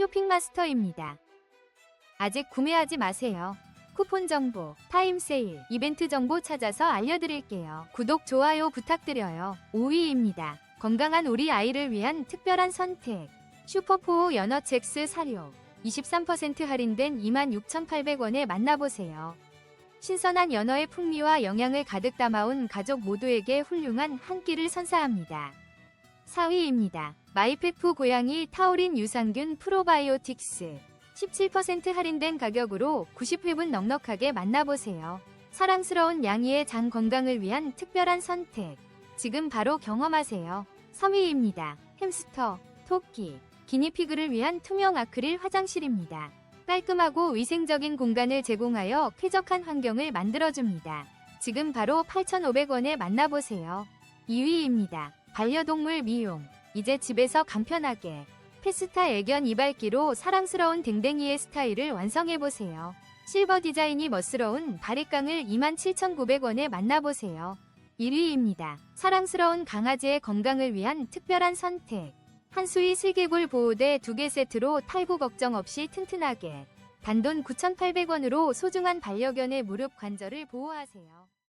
쇼핑마스터입니다. 아직 구매하지 마세요. 쿠폰 정보, 타임 세일, 이벤트 정보 찾아서 알려드릴게요. 구독, 좋아요 부탁드려요. 5위입니다. 건강한 우리 아이를 위한 특별한 선택. 슈퍼포 연어 첵스 사료. 23% 할인된 26,800원에 만나보세요. 신선한 연어의 풍미와 영양을 가득 담아온 가족 모두에게 훌륭한 한 끼를 선사합니다. 4위입니다. 마이페프 고양이 타우린 유산균 프로바이오틱스 17% 할인된 가격으로 90회분 넉넉하게 만나보세요. 사랑스러운 양이의 장 건강을 위한 특별한 선택. 지금 바로 경험하세요. 3위입니다. 햄스터, 토끼, 기니피그를 위한 투명 아크릴 화장실입니다. 깔끔하고 위생적인 공간을 제공하여 쾌적한 환경을 만들어줍니다. 지금 바로 8,500원에 만나보세요. 2위입니다. 반려동물 미용. 이제 집에서 간편하게. 페스타 애견 이발기로 사랑스러운 댕댕이의 스타일을 완성해보세요. 실버 디자인이 멋스러운 바리깡을 27,900원에 만나보세요. 1위입니다. 사랑스러운 강아지의 건강을 위한 특별한 선택. 한수위 슬개골 보호대 2개 세트로 탈구 걱정 없이 튼튼하게. 단돈 9,800원으로 소중한 반려견의 무릎 관절을 보호하세요.